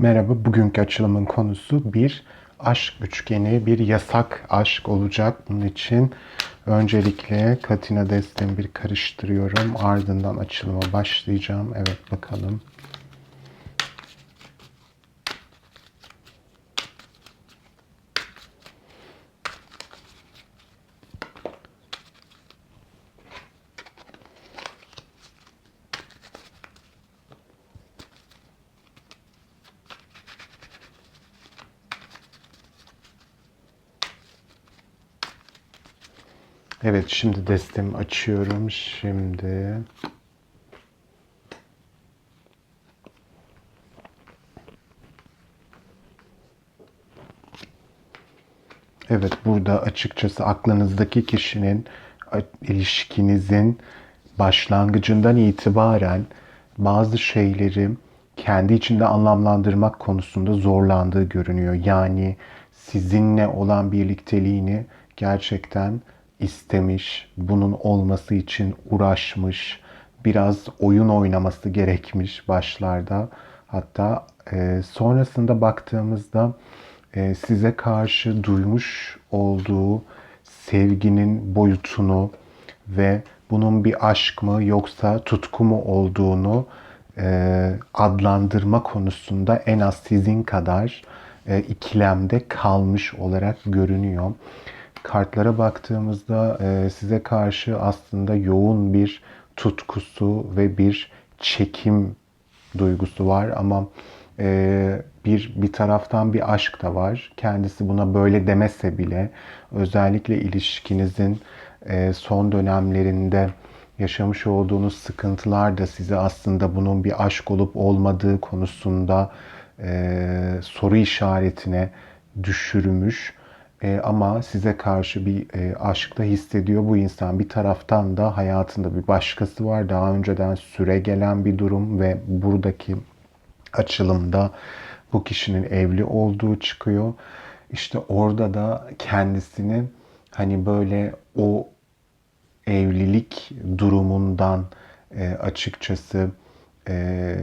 Merhaba, bugünkü açılımın konusu bir aşk üçgeni, bir yasak aşk olacak. Bunun için öncelikle Katina destemi bir karıştırıyorum. Ardından açılıma başlayacağım. Evet bakalım. Evet şimdi destemi açıyorum. Şimdi Evet burada açıkçası aklınızdaki kişinin ilişkinizin başlangıcından itibaren bazı şeyleri kendi içinde anlamlandırmak konusunda zorlandığı görünüyor. Yani sizinle olan birlikteliğini gerçekten istemiş, bunun olması için uğraşmış, biraz oyun oynaması gerekmiş başlarda. Hatta e, sonrasında baktığımızda e, size karşı duymuş olduğu sevginin boyutunu ve bunun bir aşk mı yoksa tutku mu olduğunu e, adlandırma konusunda en az sizin kadar e, ikilemde kalmış olarak görünüyor. Kartlara baktığımızda e, size karşı aslında yoğun bir tutkusu ve bir çekim duygusu var ama e, bir bir taraftan bir aşk da var. Kendisi buna böyle demese bile özellikle ilişkinizin e, son dönemlerinde yaşamış olduğunuz sıkıntılar da size aslında bunun bir aşk olup olmadığı konusunda e, soru işaretine düşürmüş. E, ama size karşı bir e, aşk da hissediyor bu insan. Bir taraftan da hayatında bir başkası var. Daha önceden süre gelen bir durum ve buradaki açılımda bu kişinin evli olduğu çıkıyor. İşte orada da kendisini hani böyle o evlilik durumundan e, açıkçası e,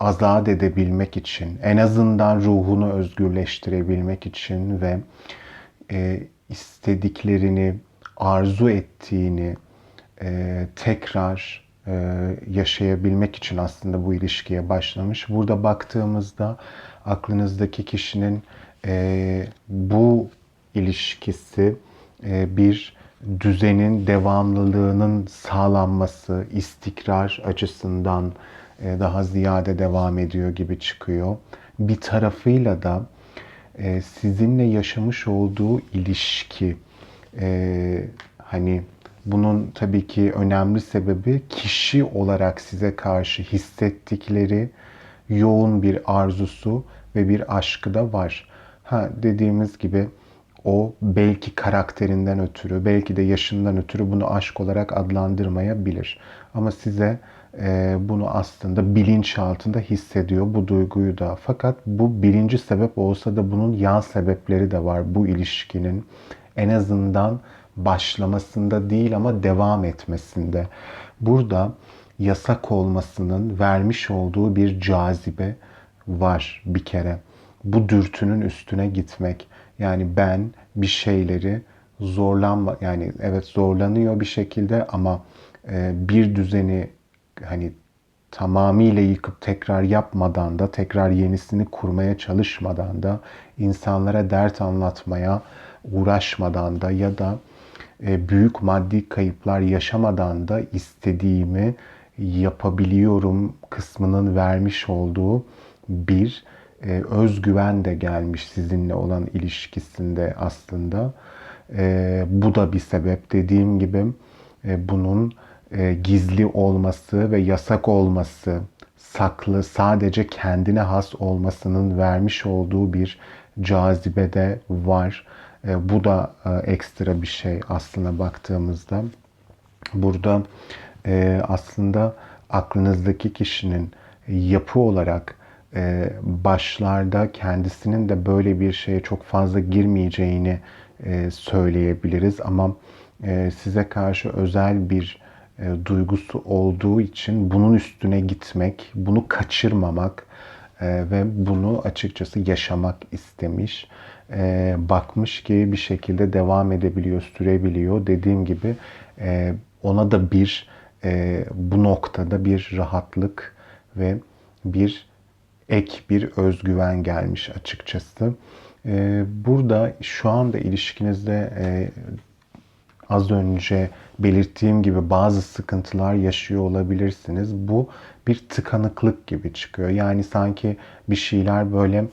azat edebilmek için, en azından ruhunu özgürleştirebilmek için ve e, istediklerini, arzu ettiğini e, tekrar e, yaşayabilmek için aslında bu ilişkiye başlamış. Burada baktığımızda aklınızdaki kişinin e, bu ilişkisi e, bir düzenin devamlılığının sağlanması, istikrar açısından e, daha ziyade devam ediyor gibi çıkıyor. Bir tarafıyla da e, sizinle yaşamış olduğu ilişki e, hani bunun tabii ki önemli sebebi kişi olarak size karşı hissettikleri yoğun bir arzusu ve bir aşkı da var. Ha dediğimiz gibi o belki karakterinden ötürü, belki de yaşından ötürü bunu aşk olarak adlandırmayabilir. Ama size e, bunu aslında bilinç altında hissediyor bu duyguyu da. Fakat bu birinci sebep olsa da bunun yan sebepleri de var bu ilişkinin. En azından başlamasında değil ama devam etmesinde. Burada yasak olmasının vermiş olduğu bir cazibe var bir kere. Bu dürtünün üstüne gitmek. Yani ben bir şeyleri zorlanma yani evet zorlanıyor bir şekilde ama e, bir düzeni hani tamamıyla yıkıp tekrar yapmadan da tekrar yenisini kurmaya çalışmadan da insanlara dert anlatmaya uğraşmadan da ya da e, büyük maddi kayıplar yaşamadan da istediğimi yapabiliyorum kısmının vermiş olduğu bir e, özgüven de gelmiş sizinle olan ilişkisinde aslında. E, bu da bir sebep. Dediğim gibi bunun gizli olması ve yasak olması, saklı, sadece kendine has olmasının vermiş olduğu bir cazibe de var. E, bu da e, ekstra bir şey aslına baktığımızda. Burada e, aslında aklınızdaki kişinin yapı olarak başlarda kendisinin de böyle bir şeye çok fazla girmeyeceğini söyleyebiliriz. Ama size karşı özel bir duygusu olduğu için bunun üstüne gitmek, bunu kaçırmamak, e, ve bunu açıkçası yaşamak istemiş. E, bakmış ki bir şekilde devam edebiliyor, sürebiliyor. Dediğim gibi e, ona da bir e, bu noktada bir rahatlık ve bir ek bir özgüven gelmiş açıkçası. E, burada şu anda ilişkinizde e, az önce belirttiğim gibi bazı sıkıntılar yaşıyor olabilirsiniz. Bu bir tıkanıklık gibi çıkıyor. Yani sanki bir şeyler böyle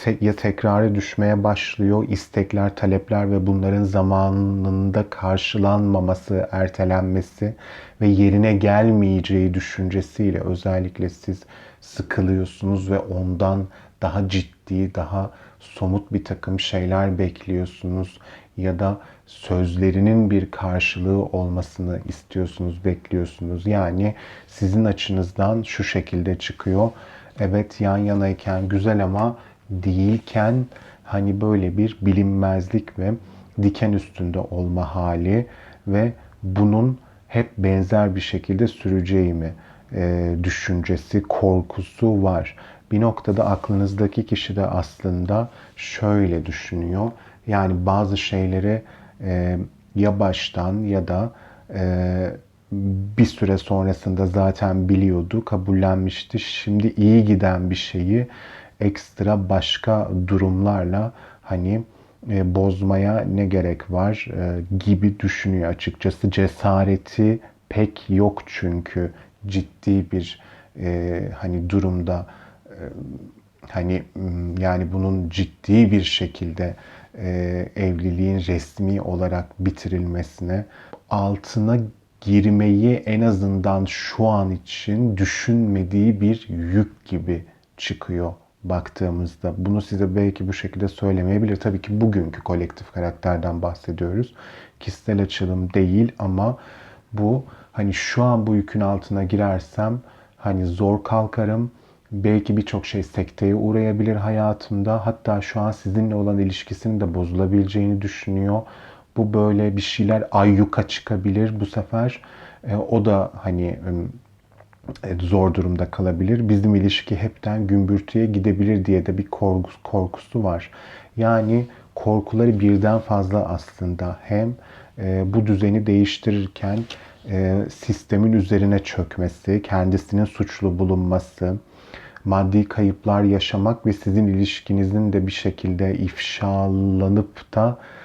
te- ya tekrara düşmeye başlıyor, istekler, talepler ve bunların zamanında karşılanmaması, ertelenmesi ve yerine gelmeyeceği düşüncesiyle özellikle siz sıkılıyorsunuz ve ondan daha ciddi, daha somut bir takım şeyler bekliyorsunuz ya da sözlerinin bir karşılığı olmasını istiyorsunuz, bekliyorsunuz. Yani sizin açınızdan şu şekilde çıkıyor. Evet yan yanayken güzel ama değilken hani böyle bir bilinmezlik ve diken üstünde olma hali ve bunun hep benzer bir şekilde süreceği mi e, düşüncesi, korkusu var. Bir noktada aklınızdaki kişi de aslında şöyle düşünüyor. Yani bazı şeyleri e, ya baştan ya da e, bir süre sonrasında zaten biliyordu, kabullenmişti. Şimdi iyi giden bir şeyi ekstra başka durumlarla hani e, bozmaya ne gerek var e, gibi düşünüyor açıkçası. Cesareti pek yok çünkü ciddi bir e, hani durumda e, hani yani bunun ciddi bir şekilde e, evliliğin resmi olarak bitirilmesine altına girmeyi en azından şu an için düşünmediği bir yük gibi çıkıyor baktığımızda. Bunu size belki bu şekilde söylemeyebilir. Tabii ki bugünkü kolektif karakterden bahsediyoruz. Kişisel açılım değil ama bu hani şu an bu yükün altına girersem hani zor kalkarım. Belki birçok şey sekteye uğrayabilir hayatımda. Hatta şu an sizinle olan ilişkisinin de bozulabileceğini düşünüyor. Bu böyle bir şeyler ayyuka çıkabilir bu sefer. E, o da hani zor durumda kalabilir. Bizim ilişki hepten gümbürtüye gidebilir diye de bir korkusu, korkusu var. Yani korkuları birden fazla aslında. Hem e, bu düzeni değiştirirken e, sistemin üzerine çökmesi, kendisinin suçlu bulunması, maddi kayıplar yaşamak ve sizin ilişkinizin de bir şekilde ifşalanıp da e,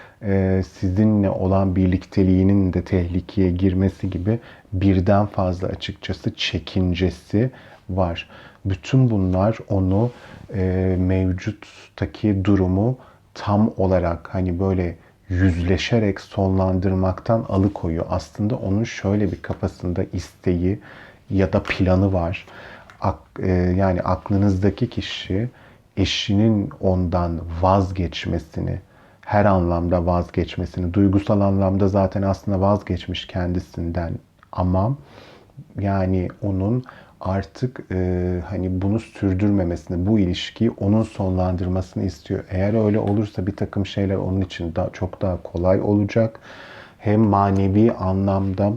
sizinle olan birlikteliğinin de tehlikeye girmesi gibi birden fazla açıkçası çekincesi var. Bütün bunlar onu e, mevcuttaki durumu tam olarak hani böyle yüzleşerek sonlandırmaktan alıkoyuyor. Aslında onun şöyle bir kafasında isteği ya da planı var. Ak, e, yani aklınızdaki kişi eşinin ondan vazgeçmesini, her anlamda vazgeçmesini, duygusal anlamda zaten aslında vazgeçmiş kendisinden ama yani onun artık e, hani bunu sürdürmemesini, bu ilişkiyi onun sonlandırmasını istiyor. Eğer öyle olursa bir takım şeyler onun için daha çok daha kolay olacak. Hem manevi anlamda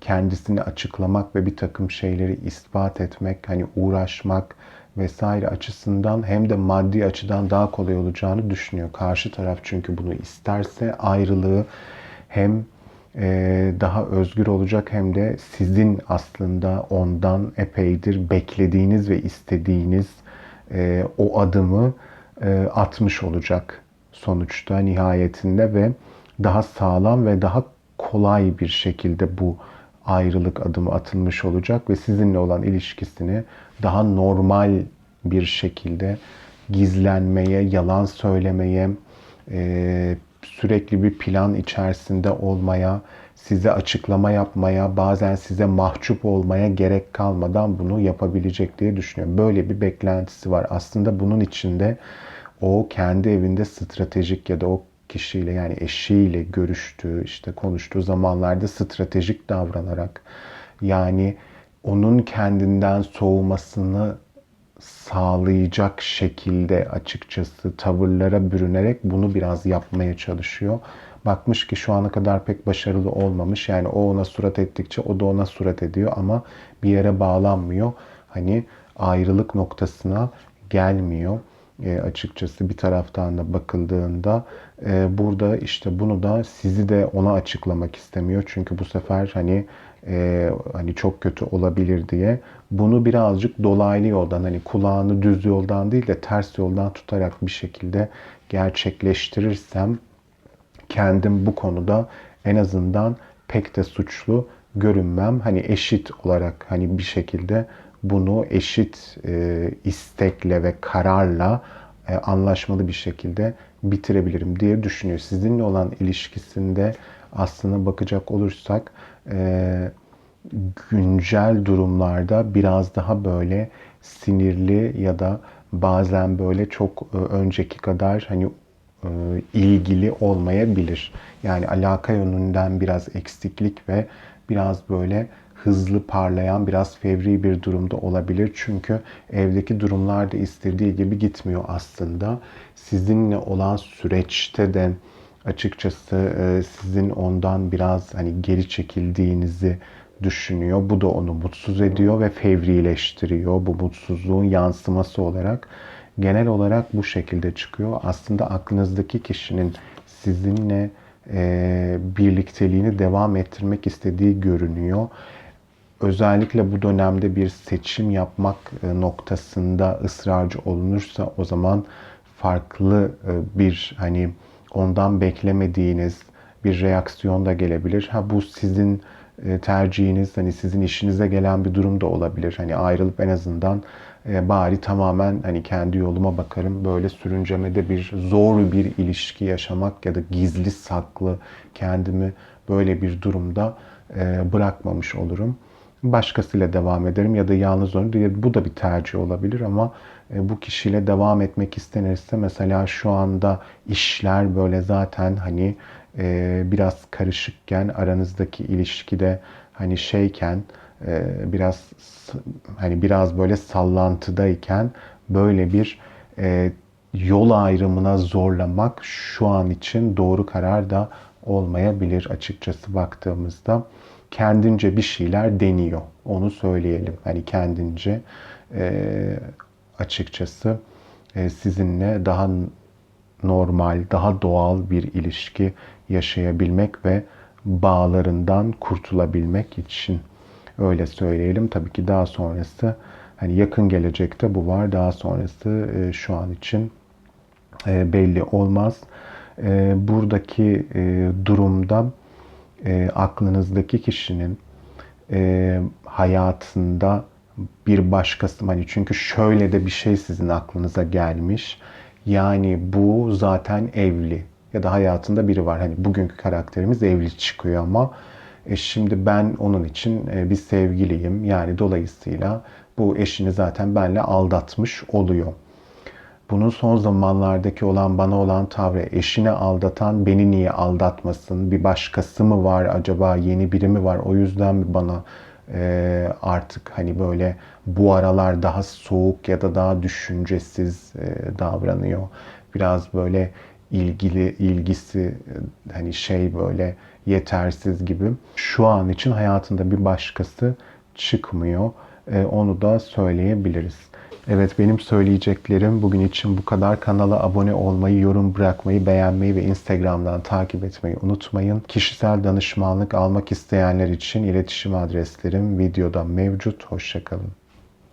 kendisini açıklamak ve bir takım şeyleri ispat etmek, hani uğraşmak vesaire açısından hem de maddi açıdan daha kolay olacağını düşünüyor. Karşı taraf çünkü bunu isterse ayrılığı hem e, daha özgür olacak hem de sizin aslında ondan epeydir beklediğiniz ve istediğiniz e, o adımı e, atmış olacak sonuçta nihayetinde ve daha sağlam ve daha kolay bir şekilde bu ayrılık adımı atılmış olacak ve sizinle olan ilişkisini daha normal bir şekilde gizlenmeye, yalan söylemeye, sürekli bir plan içerisinde olmaya, size açıklama yapmaya, bazen size mahcup olmaya gerek kalmadan bunu yapabilecek diye düşünüyorum. Böyle bir beklentisi var. Aslında bunun içinde o kendi evinde stratejik ya da o kişiyle yani eşiyle görüştüğü, işte konuştuğu zamanlarda stratejik davranarak yani onun kendinden soğumasını sağlayacak şekilde açıkçası tavırlara bürünerek bunu biraz yapmaya çalışıyor. Bakmış ki şu ana kadar pek başarılı olmamış. Yani o ona surat ettikçe o da ona surat ediyor ama bir yere bağlanmıyor. Hani ayrılık noktasına gelmiyor. E, açıkçası bir taraftan da bakıldığında e, burada işte bunu da sizi de ona açıklamak istemiyor. Çünkü bu sefer hani e, hani çok kötü olabilir diye bunu birazcık dolaylı yoldan hani kulağını düz yoldan değil de ters yoldan tutarak bir şekilde gerçekleştirirsem kendim bu konuda en azından pek de suçlu görünmem. Hani eşit olarak hani bir şekilde bunu eşit e, istekle ve kararla e, anlaşmalı bir şekilde bitirebilirim diye düşünüyor. Sizinle olan ilişkisinde aslına bakacak olursak e, güncel durumlarda biraz daha böyle sinirli ya da bazen böyle çok e, önceki kadar hani e, ilgili olmayabilir. Yani alaka yönünden biraz eksiklik ve biraz böyle hızlı parlayan, biraz fevri bir durumda olabilir. Çünkü evdeki durumlar da istediği gibi gitmiyor aslında. Sizinle olan süreçte de açıkçası e, sizin ondan biraz hani geri çekildiğinizi düşünüyor. Bu da onu mutsuz ediyor ve fevrileştiriyor. Bu mutsuzluğun yansıması olarak genel olarak bu şekilde çıkıyor. Aslında aklınızdaki kişinin sizinle e, birlikteliğini devam ettirmek istediği görünüyor. Özellikle bu dönemde bir seçim yapmak e, noktasında ısrarcı olunursa o zaman farklı e, bir hani ondan beklemediğiniz bir reaksiyon da gelebilir. Ha bu sizin e, tercihiniz hani sizin işinize gelen bir durum da olabilir. Hani ayrılıp en azından bari tamamen hani kendi yoluma bakarım. Böyle sürüncemede bir zor bir ilişki yaşamak ya da gizli saklı kendimi böyle bir durumda bırakmamış olurum. Başkasıyla devam ederim ya da yalnız olurum. Bu da bir tercih olabilir ama bu kişiyle devam etmek istenirse mesela şu anda işler böyle zaten hani e, biraz karışıkken aranızdaki ilişkide hani şeyken e, biraz hani biraz böyle sallantıdayken böyle bir e, yol ayrımına zorlamak şu an için doğru karar da olmayabilir açıkçası baktığımızda. Kendince bir şeyler deniyor. Onu söyleyelim. Hani kendince e, açıkçası e, sizinle daha normal, daha doğal bir ilişki yaşayabilmek ve bağlarından kurtulabilmek için öyle söyleyelim. Tabii ki daha sonrası hani yakın gelecekte bu var. Daha sonrası e, şu an için e, belli olmaz. E, buradaki e, durumda e, aklınızdaki kişinin e, hayatında bir başkası hani çünkü şöyle de bir şey sizin aklınıza gelmiş. Yani bu zaten evli ya da hayatında biri var. Hani bugünkü karakterimiz evli çıkıyor ama e şimdi ben onun için e, bir sevgiliyim. Yani dolayısıyla bu eşini zaten benle aldatmış oluyor. Bunun son zamanlardaki olan bana olan tavrı eşini aldatan beni niye aldatmasın? Bir başkası mı var acaba yeni biri mi var? O yüzden mi bana e, artık hani böyle bu aralar daha soğuk ya da daha düşüncesiz e, davranıyor. Biraz böyle ilgili ilgisi hani şey böyle yetersiz gibi. Şu an için hayatında bir başkası çıkmıyor. E, onu da söyleyebiliriz. Evet benim söyleyeceklerim bugün için bu kadar. Kanala abone olmayı, yorum bırakmayı, beğenmeyi ve Instagram'dan takip etmeyi unutmayın. Kişisel danışmanlık almak isteyenler için iletişim adreslerim videoda mevcut. Hoşçakalın.